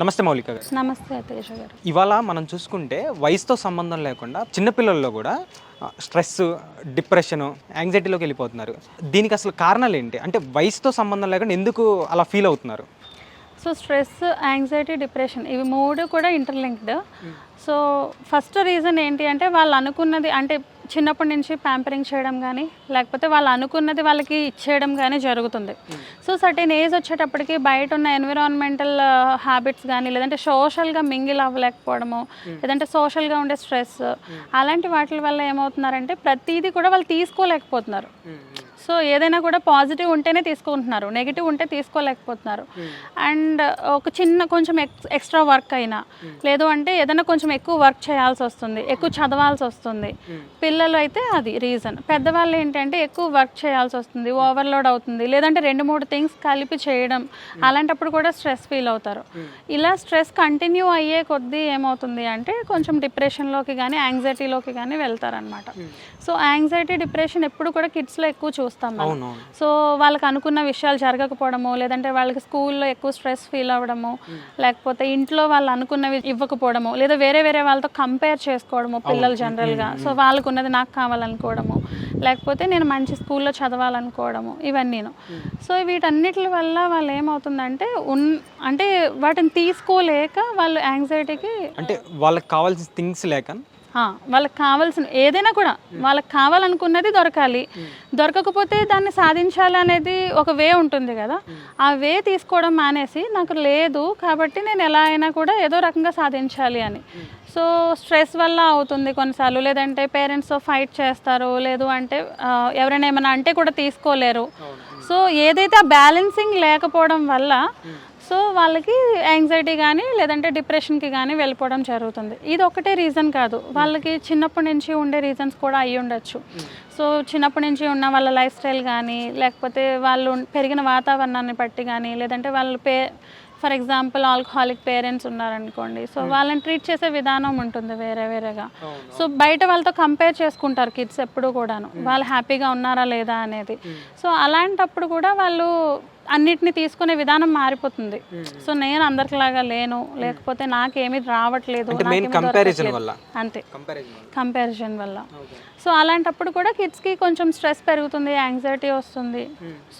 నమస్తే మౌలిక గారు. నమస్తే తేజ గారు. ఇవాళ మనం చూసుకుంటే వయసుతో సంబంధం లేకుండా చిన్నపిల్లల్లో కూడా స్ట్రెస్ డిప్రెషన్ యాంగ్జైటీలోకి వెళ్ళిపోతున్నారు. దీనికి అసలు కారణాలు ఏంటి? అంటే వయసుతో సంబంధం లేకుండా ఎందుకు అలా ఫీల్ అవుతున్నారు? సో స్ట్రెస్ యాంగ్జైటీ డిప్రెషన్ ఇవి మూడు కూడా ఇంటర్లింక్డ్ సో ఫస్ట్ రీజన్ ఏంటి అంటే వాళ్ళు అనుకున్నది అంటే చిన్నప్పటి నుంచి ప్యాంపరింగ్ చేయడం కానీ లేకపోతే వాళ్ళు అనుకున్నది వాళ్ళకి ఇచ్చేయడం కానీ జరుగుతుంది. సో సర్టెన్ ఏజ్ వచ్చేటప్పటికి బయట ఉన్న ఎన్విరాన్మెంటల్ హ్యాబిట్స్ కానీ లేదంటే సోషల్గా మింగిల్ అవ్వలేకపోవడము లేదంటే సోషల్గా ఉండే స్ట్రెస్ అలాంటి వాటి వల్ల ఏమవుతున్నారంటే ప్రతిదీ కూడా వాళ్ళు తీసుకోలేకపోతున్నారు. సో ఏదైనా కూడా పాజిటివ్ ఉంటేనే తీసుకుంటున్నారు నెగిటివ్ ఉంటే తీసుకోలేకపోతున్నారు. అండ్ ఒక చిన్న కొంచెం ఎక్స్ ఎక్స్ట్రా వర్క్ అయినా లేదు అంటే ఏదైనా కొంచెం ఎక్కువ వర్క్ చేయాల్సి వస్తుంది. ఎక్కువ చదవాల్సి వస్తుంది. పిల్లలు అయితే అది రీజన్. పెద్దవాళ్ళు ఏంటంటే ఎక్కువ వర్క్ చేయాల్సి వస్తుంది ఓవర్లోడ్ అవుతుంది. లేదంటే రెండు మూడు థింగ్స్ కలిపి చేయడం అలాంటప్పుడు కూడా స్ట్రెస్ ఫీల్ అవుతారు. ఇలా స్ట్రెస్ కంటిన్యూ అయ్యే కొద్దీ ఏమవుతుంది అంటే కొంచెం డిప్రెషన్లోకి కానీ యాంగ్జైటీలోకి కానీ వెళ్తారనమాట సో యాంగ్జైటీ డిప్రెషన్ ఎప్పుడు కూడా కిడ్స్లో ఎక్కువ చూస్తాం మనం. అవునవును. సో వాళ్ళకి అనుకున్న విషయాలు జరగకపోవడము లేదంటే వాళ్ళకి స్కూల్లో ఎక్కువ స్ట్రెస్ ఫీల్ అవ్వడము లేకపోతే ఇంట్లో వాళ్ళు అనుకున్నవి ఇవ్వకపోవడము లేదా వేరే వేరే వాళ్ళతో కంపేర్ చేసుకోవడము పిల్లలు జనరల్గా. సో వాళ్ళకు ఉన్నది నాకు కావాలనుకోవడము లేకపోతే నేను మంచి స్కూల్లో చదవాలనుకోవడము ఇవన్నీను. సో వీటన్నిటి వల్ల వాళ్ళు ఏమవుతుందంటే ఉన్ అంటే వాటిని తీసుకోలేక వాళ్ళు యాంగ్జైటీకి అంటే వాళ్ళకి కావాల్సిన థింగ్స్ లేక వాళ్ళకి కావాల్సిన ఏదైనా కూడా వాళ్ళకి కావాలనుకున్నది దొరకాలి. దొరకకపోతే దాన్ని సాధించాలి అనేది ఒక వే ఉంటుంది కదా. ఆ వే తీసుకోవడం మానేసి నాకు లేదు కాబట్టి నేను ఎలా అయినా కూడా ఏదో రకంగా సాధించాలి అని. సో స్ట్రెస్ వల్ల అవుతుంది కొన్నిసార్లు. లేదంటే పేరెంట్స్తో ఫైట్ చేస్తారు లేదు అంటే ఎవరైనా ఏమైనా అంటే కూడా తీసుకోలేరు. సో ఏదైతే ఆ బ్యాలెన్సింగ్ లేకపోవడం వల్ల సో వాళ్ళకి యాంగ్జైటీ కానీ లేదంటే డిప్రెషన్కి కానీ వెళ్ళిపోవడం జరుగుతుంది. ఇది ఒకటే రీజన్ కాదు. వాళ్ళకి చిన్నప్పటి నుంచి ఉండే రీజన్స్ కూడా అయ్యి ఉండొచ్చు. సో చిన్నప్పటి నుంచి ఉన్న వాళ్ళ లైఫ్ స్టైల్ కానీ లేకపోతే వాళ్ళు పెరిగిన వాతావరణాన్ని బట్టి కానీ లేదంటే వాళ్ళు పే ఫర్ ఎగ్జాంపుల్ ఆల్కహాలిక్ పేరెంట్స్ ఉన్నారనుకోండి. సో వాళ్ళని ట్రీట్ చేసే విధానం ఉంటుంది వేరే వేరేగా. సో బయట వాళ్ళతో కంపేర్ చేసుకుంటారు కిడ్స్ ఎప్పుడు కూడాను. వాళ్ళు హ్యాపీగా ఉన్నారా లేదా అనేది. సో అలాంటప్పుడు కూడా వాళ్ళు అన్నిటిని తీసుకునే విధానం మారిపోతుంది. సో నేను అందరిలాగా లేను. లేకపోతే నాకేమీ రావట్లేదు. అంతే. కంపారిజన్ కంపారిజన్ వల్ల. సో అలాంటప్పుడు కూడా కిడ్స్కి కొంచెం స్ట్రెస్ పెరుగుతుంది యాంగ్జైటీ వస్తుంది.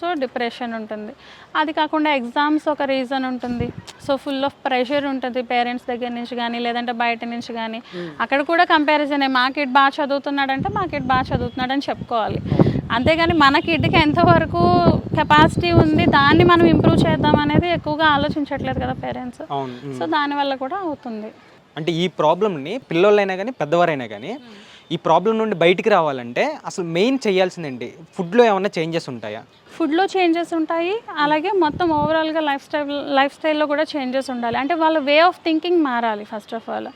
సో డిప్రెషన్ ఉంటుంది. అది కాకుండా ఎగ్జామ్స్ ఒక రీజన్ ఉంటుంది. సో ఫుల్ ఆఫ్ ప్రెషర్ ఉంటుంది పేరెంట్స్ దగ్గర నుంచి కానీ లేదంటే బయట నుంచి కానీ అక్కడ కూడా కంపారిజనే మా కిడ్ బాగా చదువుతున్నాడంటే మా కిడ్ బాగా చదువుతున్నాడని చెప్పుకోవాలి. అంతేగాని మన కిడ్కి ఎంతవరకు కెపాసిటీ ఉంది దాన్ని మనం ఇంప్రూవ్ చేద్దాం అనేది ఎక్కువగా ఆలోచించట్లేదు కదా పేరెంట్స్. సో దానివల్ల కూడా అవుతుంది. అంటే ఈ ప్రాబ్లమ్ని పిల్లోళ్ళైనా కానీ పెద్దవారైనా కానీ ఈ ప్రాబ్లం నుండి బయటికి రావాలంటే అసలు మెయిన్ చేయాల్సిందండి ఫుడ్లో ఏమైనా చేంజెస్ ఉంటాయా? ఫుడ్లో చేంజెస్ ఉంటాయి. అలాగే మొత్తం ఓవరాల్గా లైఫ్ స్టైల్ లైఫ్ స్టైల్లో కూడా చేంజెస్ ఉండాలి. అంటే వాళ్ళ వే ఆఫ్ థింకింగ్ మారాలి ఫస్ట్ ఆఫ్ ఆల్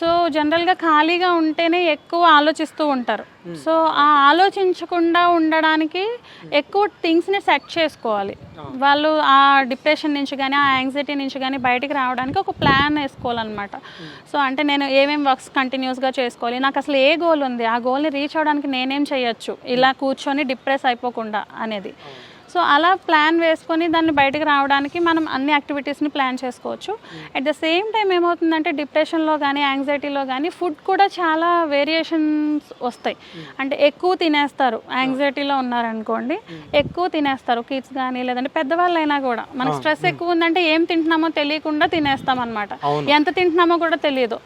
సో జనరల్గా ఖాళీగా ఉంటేనే ఎక్కువ ఆలోచిస్తూ ఉంటారు. సో ఆ ఆలోచించకుండా ఉండడానికి ఎక్కువ థింగ్స్ని సెట్ చేసుకోవాలి. వాళ్ళు ఆ డిప్రెషన్ నుంచి కానీ ఆ యాంగ్జైటీ నుంచి కానీ బయటికి రావడానికి ఒక ప్లాన్ వేసుకోవాలన్నమాట. సో అంటే నేను ఏమేమి వర్క్స్ కంటిన్యూస్గా చేసుకోవాలి? నాకు అసలు ఏ గోల్ ఉంది? ఆ గోల్ని రీచ్ అవ్వడానికి నేనేం చేయొచ్చు? ఇలా కూర్చొని డిప్రెస్ అయిపోకుండా అనేది. సో అలా ప్లాన్ వేసుకొని దాన్ని బయటకు రావడానికి మనం అన్ని యాక్టివిటీస్ని ప్లాన్ చేసుకోవచ్చు. అట్ ద సేమ్ టైం ఏమవుతుందంటే డిప్రెషన్లో కానీ యాంగ్జైటీలో కానీ ఫుడ్ కూడా చాలా వేరియేషన్స్ వస్తాయి. అంటే ఎక్కువ తినేస్తారు. యాంగ్జైటీలో ఉన్నారనుకోండి ఎక్కువ తినేస్తారు కిడ్స్ కానీ లేదంటే పెద్దవాళ్ళైనా కూడా. మనకి స్ట్రెస్ ఎక్కువ ఉందంటే ఏం తింటున్నామో తెలియకుండా తినేస్తాం అనమాట. ఎంత తింటున్నామో కూడా తెలియదు.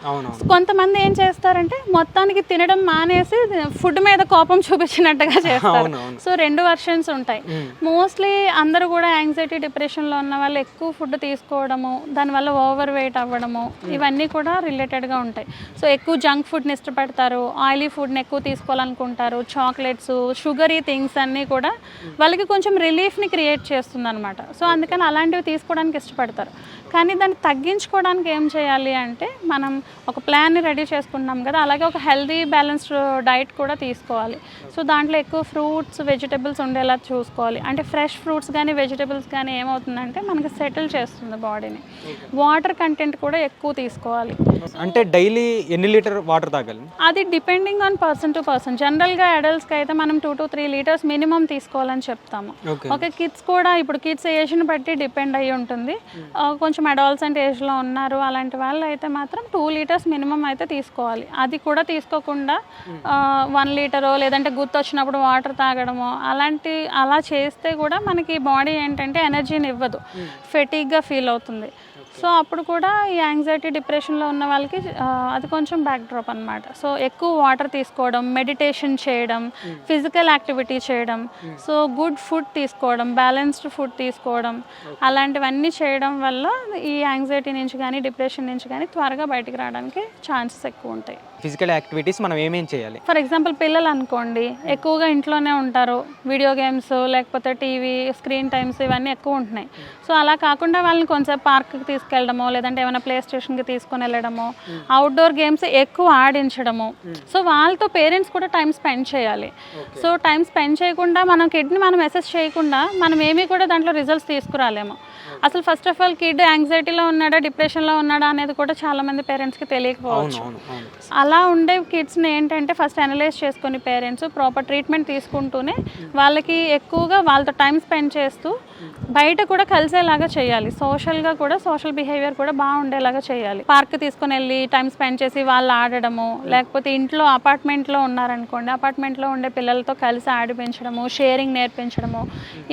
కొంతమంది ఏం చేస్తారంటే మొత్తానికి తినడం మానేసి ఫుడ్ మీద కోపం చూపించినట్టుగా చేస్తారు. సో రెండు వర్షన్స్ ఉంటాయి. మోస్ట్లీ అందరూ కూడా యాంగ్జైటీ డిప్రెషన్లో ఉన్న వాళ్ళు ఎక్కువ ఫుడ్ తీసుకోవడము దానివల్ల ఓవర్ వెయిట్ అవ్వడము ఇవన్నీ కూడా రిలేటెడ్గా ఉంటాయి. సో ఎక్కువ జంక్ ఫుడ్ని ఇష్టపడతారు ఆయిలీ ఫుడ్ని ఎక్కువ తీసుకోవాలనుకుంటారు చాక్లెట్స్ షుగరీ థింగ్స్ అన్నీ కూడా వాళ్ళకి కొంచెం రిలీఫ్ని క్రియేట్ చేస్తుంది అనమాట సో అందుకని అలాంటివి తీసుకోవడానికి ఇష్టపడతారు. కానీ దాన్ని తగ్గించుకోవడానికి ఏం చేయాలి అంటే మనం ఒక ప్లాన్ని రెడీ చేసుకుంటున్నాం కదా అలాగే ఒక హెల్దీ బ్యాలెన్స్డ్ డైట్ కూడా తీసుకోవాలి. సో దాంట్లో ఎక్కువ ఫ్రూట్స్ వెజిటబుల్స్ ఉండేలా చూసుకోవాలి. అంటే ఫ్రెష్ ఫ్రూట్స్ కానీ వెజిటబుల్స్ కానీ ఏమవుతుందంటే మనకి సెటిల్ చేస్తుంది బాడీని వాటర్ కంటెంట్ కూడా ఎక్కువ తీసుకోవాలి. అంటే డైలీ ఎన్ని లీటర్ వాటర్ తాగాలి? అది depending on person to person జనరల్గా అడల్ట్స్కి అయితే మనం two to three litres minimum తీసుకోవాలని చెప్తాము. ఓకే కిడ్స్ కూడా ఇప్పుడు కిడ్స్ ఏజ్ని బట్టి డిపెండ్ అయ్యి ఉంటుంది. ఆ, కొంచెం అడాల్సెంట్ ఏజ్లో ఉన్నారు అలాంటి వాళ్ళు అయితే మాత్రం టూ లీటర్స్ మినిమం అయితే తీసుకోవాలి. అది కూడా తీసుకోకుండా వన్ లీటరో లేదంటే గుర్తు వచ్చినప్పుడు వాటర్ తాగడము అలాంటి అలా చేస్తే కూడా మనకి బాడీ ఏంటంటే ఎనర్జీని ఇవ్వదు. ఫెటీగ్గా ఫీల్ అవుతుంది. సో అప్పుడు కూడా ఈ యాంగ్జైటీ డిప్రెషన్లో ఉన్న వాళ్ళకి అది కొంచెం బ్యాక్ డ్రాప్ అనమాట సో ఎక్కువ వాటర్ తీసుకోవడం మెడిటేషన్ చేయడం ఫిజికల్ యాక్టివిటీ చేయడం సో గుడ్ ఫుడ్ తీసుకోవడం బ్యాలెన్స్డ్ ఫుడ్ తీసుకోవడం అలాంటివన్నీ చేయడం వల్ల ఈ యాంగ్జైటీ నుంచి కానీ డిప్రెషన్ నుంచి కానీ త్వరగా బయటికి రావడానికి ఛాన్సెస్ ఎక్కువ ఉంటాయి. ఫిజికల్ యాక్టివిటీస్ మనం ఏమేం చేయాలి? ఫర్ ఎగ్జాంపుల్ పిల్లలు అనుకోండి ఎక్కువగా ఇంట్లోనే ఉంటారు. వీడియో గేమ్స్ లేకపోతే టీవీ స్క్రీన్ టైమ్స్ ఇవన్నీ ఎక్కువ ఉంటున్నాయి. సో అలా కాకుండా వాళ్ళని కొంచెం పార్క్కి తీసుకెళ్ళడమో లేదంటే ఏమైనా ప్లే స్టేషన్కి తీసుకొని వెళ్ళడమో అవుట్డోర్ గేమ్స్ ఎక్కువ ఆడించడము. సో వాళ్ళతో పేరెంట్స్ కూడా టైం స్పెండ్ చేయాలి. సో టైం స్పెండ్ చేయకుండా మనం కిడ్ని మనం అసెస్ చేయకుండా మనం ఏమీ కూడా దాంట్లో రిజల్ట్స్ తీసుకురాలేము. అసలు ఫస్ట్ ఆఫ్ ఆల్ కిడ్ యాంగ్జైటీలో ఉన్నాడా డిప్రెషన్లో ఉన్నాడా అనేది కూడా చాలా మంది పేరెంట్స్కి తెలియకపోవచ్చు. అలా ఉండే కిడ్స్ని ఏంటంటే ఫస్ట్ అనలైజ్ చేసుకొని పేరెంట్స్ ప్రాపర్ ట్రీట్మెంట్ తీసుకుంటూనే వాళ్ళకి ఎక్కువగా వాళ్ళతో టైం స్పెండ్ చేస్తూ బయట కూడా కలిసేలాగా చేయాలి. సోషల్గా కూడా సోషల్ బిహేవియర్ కూడా బాగుండేలాగా చేయాలి. పార్క్ తీసుకొని వెళ్ళి టైం స్పెండ్ చేసి వాళ్ళు ఆడడము లేకపోతే ఇంట్లో అపార్ట్మెంట్లో ఉన్నారనుకోండి అపార్ట్మెంట్లో ఉండే పిల్లలతో కలిసి ఆడిపించడము షేరింగ్ నేర్పించడము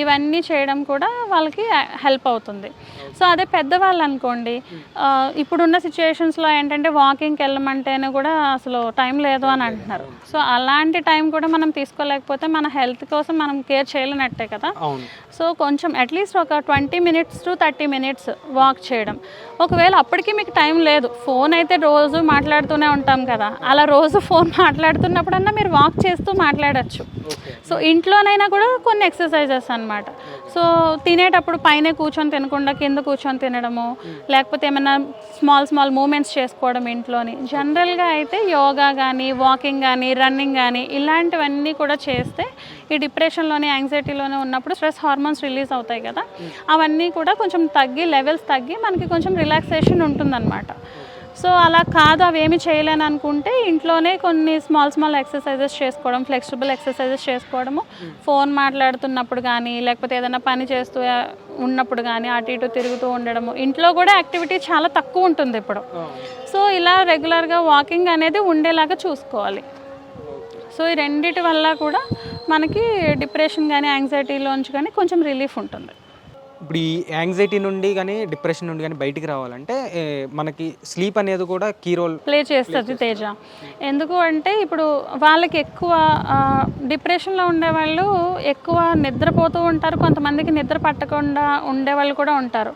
ఇవన్నీ చేయడం కూడా వాళ్ళకి హెల్ప్ అవుతుంది. సో అదే పెద్దవాళ్ళు అనుకోండి ఇప్పుడున్న సిచ్యుయేషన్స్లో ఏంటంటే వాకింగ్కి వెళ్ళమంటేనే కూడా అసలు టైం లేదు అని అంటున్నారు. సో అలాంటి టైం కూడా మనం తీసుకోలేకపోతే మన హెల్త్ కోసం మనం కేర్ చేయలేనట్టే కదా? సో కొంచెం అట్లీస్ట్ ఒక twenty minutes to thirty minutes walk చేయడం. ఒకవేళ అప్పటికి మీకు టైం లేదు ఫోన్ అయితే రోజు మాట్లాడుతూనే ఉంటాం కదా. అలా రోజు ఫోన్ మాట్లాడుతున్నప్పుడన్నా మీరు వాక్ చేస్తూ మాట్లాడచ్చు. సో ఇంట్లోనైనా కూడా కొన్ని ఎక్సర్సైజెస్ అన్నమాట. సో తినేటప్పుడు పైన కూర్చొని తినకుండా కింద కూర్చొని తినడము లేకపోతే ఏమైనా స్మాల్ స్మాల్ మూమెంట్స్ చేసుకోవడం ఇంట్లోని. జనరల్గా అయితే యోగా కానీ వాకింగ్ కానీ రన్నింగ్ కానీ ఇలాంటివన్నీ కూడా చేస్తే ఈ డిప్రెషన్లోనే యాంగ్జైటీలోనే ఉన్నప్పుడు స్ట్రెస్ హార్మోన్స్ రిలీజ్ అవుతాయి కదా. అవన్నీ కూడా కొంచెం తగ్గి లెవెల్స్ తగ్గి మనకి కొంచెం రిలాక్సేషన్ ఉంటుందన్నమాట. సో అలా కాదు అవి ఏమి చేయలేను అనుకుంటే ఇంట్లోనే కొన్ని స్మాల్ స్మాల్ ఎక్సర్సైజెస్ చేసుకోవడం ఫ్లెక్సిబుల్ ఎక్సర్సైజెస్ చేసుకోవడము. ఫోన్ మాట్లాడుతున్నప్పుడు కానీ లేకపోతే ఏదైనా పని చేస్తూ ఉన్నప్పుడు కానీ అటు ఇటు తిరుగుతూ ఉండడము. ఇంట్లో కూడా యాక్టివిటీ చాలా తక్కువ ఉంటుంది ఇప్పుడు. సో ఇలా రెగ్యులర్గా వాకింగ్ అనేది ఉండేలాగా చూసుకోవాలి. సో ఈ రెండిటి వల్ల కూడా మనకి డిప్రెషన్ కానీ యాంగ్జైటీలోంచి కానీ కొంచెం రిలీఫ్ ఉంటుంది. ఇప్పుడు ఈ యాంగ్జైటీ నుండి కానీ డిప్రెషన్ నుండి కానీ బయటికి రావాలంటే మనకి స్లీప్ అనేది కూడా కీ రోల్ ప్లే చేస్తుంది తేజ. ఎందుకు అంటే ఇప్పుడు వాళ్ళకి ఎక్కువ డిప్రెషన్లో ఉండేవాళ్ళు ఎక్కువ నిద్రపోతూ ఉంటారు. కొంతమందికి నిద్ర పట్టకుండా ఉండేవాళ్ళు కూడా ఉంటారు.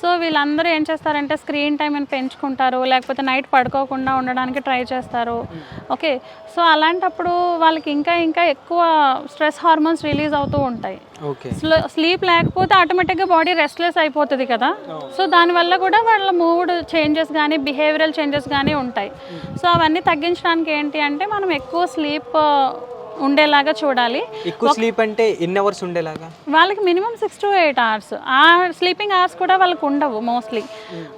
సో వీళ్ళందరూ ఏం చేస్తారంటే స్క్రీన్ టైంని పెంచుకుంటారు. లేకపోతే నైట్ పడుకోకుండా ఉండడానికి ట్రై చేస్తారు. ఓకే? సో అలాంటప్పుడు వాళ్ళకి ఇంకా ఇంకా ఎక్కువ స్ట్రెస్ హార్మోన్స్ రిలీజ్ అవుతూ ఉంటాయి. స్లీప్ లేకపోతే ఆటోమేటిక్గా బాడీ రెస్ట్లెస్ అయిపోతుంది కదా. సో దానివల్ల కూడా వాళ్ళ మూడ్ చేంజెస్ కానీ బిహేవియరల్ చేంజెస్ కానీ ఉంటాయి. సో అవన్నీ తగ్గించడానికి ఏంటి అంటే మనం ఎక్కువ స్లీప్ ఉండేలాగా చూడాలి. ఎక్కువ స్లీప్ అంటే ఎన్ని అవర్స్ ఉండేలాగా? వాళ్ళకి minimum six to eight hours ఆ స్లీపింగ్ అవర్స్ కూడా వాళ్ళకి ఉండవు mostly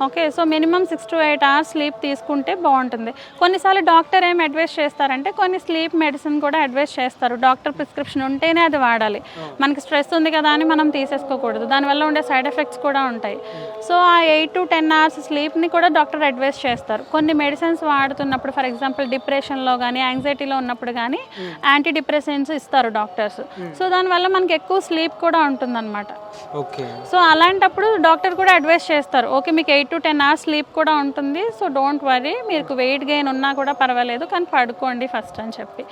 okay so minimum six to eight hours sleep తీసుకుంటే బాగుంటుంది. కొన్నిసార్లు డాక్టర్ ఏం అడ్వైస్ చేస్తారంటే కొన్ని స్లీప్ మెడిసిన్ కూడా అడ్వైస్ చేస్తారు. డాక్టర్ ప్రిస్క్రిప్షన్ ఉంటేనే అది వాడాలి. మనకి స్ట్రెస్ ఉంది కదా అని మనం తీసేసుకోకూడదు. దానివల్ల ఉండే సైడ్ ఎఫెక్ట్స్ కూడా ఉంటాయి. సో ఆ ఎయిట్ టు టెన్ అవర్స్ స్లీప్ని కూడా డాక్టర్ అడ్వైస్ చేస్తారు. కొన్ని మెడిసిన్స్ వాడుతున్నప్పుడు ఫర్ ఎగ్జాంపుల్ డిప్రెషన్లో కానీ యాంగ్జైటీలో ఉన్నప్పుడు కానీ యాంటీ డిప్రెసెంట్స్ ఇస్తారు డాక్టర్స్. సో దానివల్ల మనకి ఎక్కువ స్లీప్ కూడా ఉంటుందన్నమాట. ఓకే. సో అలాంటప్పుడు డాక్టర్ కూడా అడ్వైస్ చేస్తారు. ఓకే మీకు eight to ten hours sleep కూడా ఉంటుంది. సో డోంట్ వరీ మీకు వెయిట్ గెయిన్ ఉన్నా కూడా పర్వాలేదు కానీ పడుకోండి ఫస్ట్ అని చెప్పి.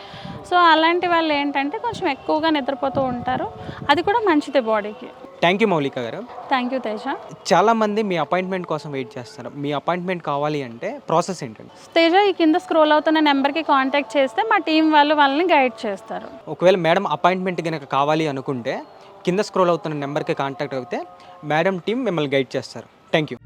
సో అలాంటి వాళ్ళు ఏంటంటే కొంచెం ఎక్కువగా నిద్రపోతూ ఉంటారు. అది కూడా మంచిదే బాడీకి. థ్యాంక్ యూ మౌలిక గారు. థ్యాంక్ యూ తేజ చాలా మంది మీ అపాయింట్మెంట్ కోసం వెయిట్ చేస్తారు. మీ అపాయింట్మెంట్ కావాలి అంటే ప్రాసెస్ ఏంటండి? తేజ ఈ కింద స్క్రోల్ అవుతున్న నెంబర్కి కాంటాక్ట్ చేస్తే మా టీం వాళ్ళు వాళ్ళని గైడ్ చేస్తారు. ఒకవేళ మేడం అపాయింట్మెంట్ కనుక కావాలి అనుకుంటే కింద స్క్రోల్ అవుతున్న నెంబర్కి కాంటాక్ట్ అయితే మేడం టీం మిమ్మల్ని గైడ్ చేస్తారు. Thank you